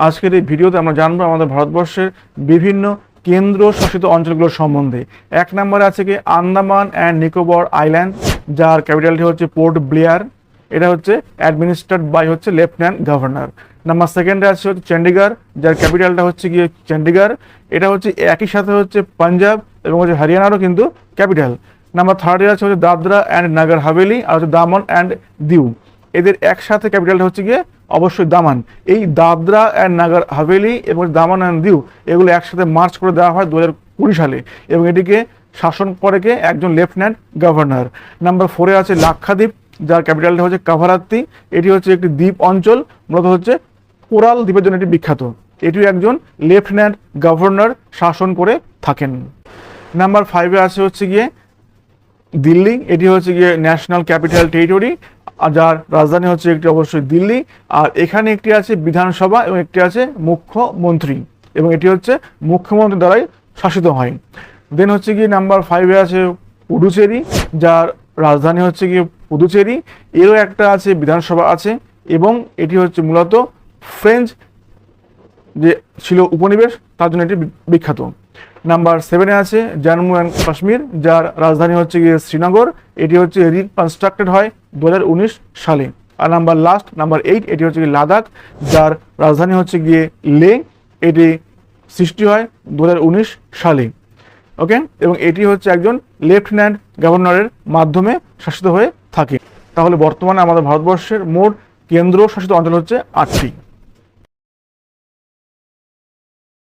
আজকের এই ভিডিওতে আমরা জানব আমাদের ভারতবর্ষের বিভিন্ন কেন্দ্র শাসিত অঞ্চলগুলোর সম্বন্ধে। এক নম্বরে আছে কি আন্দামান অ্যান্ড নিকোবর আইল্যান্ড যার ক্যাপিটালটি হচ্ছে পোর্ট ব্লেয়ার এটা হচ্ছে অ্যাডমিনিস্ট্রেট বাই হচ্ছে লেফটেন্যান্ট গভর্নর নাম্বার সেকেন্ডে আছে হচ্ছে চণ্ডীগড় যার ক্যাপিটালটা হচ্ছে গিয়ে চণ্ডীগড় এটা হচ্ছে একই সাথে হচ্ছে পাঞ্জাব এবং হচ্ছে হরিয়ানারও কিন্তু ক্যাপিটাল নাম্বার থার্ডে আছে হচ্ছে দাদরা অ্যান্ড নাগর হাভেলি আর হচ্ছে দামন অ্যান্ড দিউ এদের একসাথে ক্যাপিটালটা হচ্ছে গিয়ে অবশ্যই দামান। এই দাদরা অ্যান্ড নাগার হাভেলি এবং দামান অ্যান্ড দিউ, এগুলো একসাথে মার্চ করে দেওয়া হয় দু হাজার কুড়ি সালে এবং এটিকে শাসন করে কে একজন লেফটেন্যান্ট গভর্নর নাম্বার ফোরে আছে লাক্ষাদ্বীপ, যার ক্যাপিটালটা হচ্ছে কাভারাত্তি। এটি হচ্ছে একটি দ্বীপ অঞ্চল, মূলত হচ্ছে কোরাল দ্বীপের জন্য এটি বিখ্যাত। এটিও একজন লেফটেন্যান্ট গভর্নর শাসন করে থাকেন। নাম্বার ফাইভে আছে হচ্ছে গিয়ে দিল্লি, এটি হচ্ছে গিয়ে ন্যাশনাল ক্যাপিটাল টেরিটরি যার রাজধানী হচ্ছে একটি অবশ্যই দিল্লি, আর এখানে একটি আছে বিধানসভা এবং একটি আছে মুখ্যমন্ত্রী এবং এটি হচ্ছে মুখ্যমন্ত্রী দ্বারাই শাসিত হয়। দেন হচ্ছে গিয়ে নাম্বার ফাইভে আছে পুডুচেরি যার রাজধানী হচ্ছে গিয়ে পুদুচেরি। এরও একটা আছে বিধানসভা আছে এবং এটি হচ্ছে মূলত ফ্রেঞ্চ যে ছিল উপনিবেশ, তার জন্য এটি বিখ্যাত। নাম্বার সেভেনে আছে জম্মু অ্যান্ড কাশ্মীর, যার রাজধানী হচ্ছে গিয়ে শ্রীনগর। এটি হচ্ছে রিকনস্ট্রাক্টেড হয় দু হাজার উনিশ সালে। আর নাম্বার লাস্ট নাম্বার এইট এটি হচ্ছে গিয়ে লাদাখ, যার রাজধানী হচ্ছে গিয়ে লে এটি সৃষ্টি হয় দু হাজার উনিশ সালে। ওকে এবং এটি হচ্ছে একজন লেফটেন্যান্ট গভর্নরের মাধ্যমে শাসিত হয়ে থাকে। তাহলে বর্তমানে আমাদের ভারতবর্ষের মোট কেন্দ্র শাসিত অঞ্চল হচ্ছে আটটি।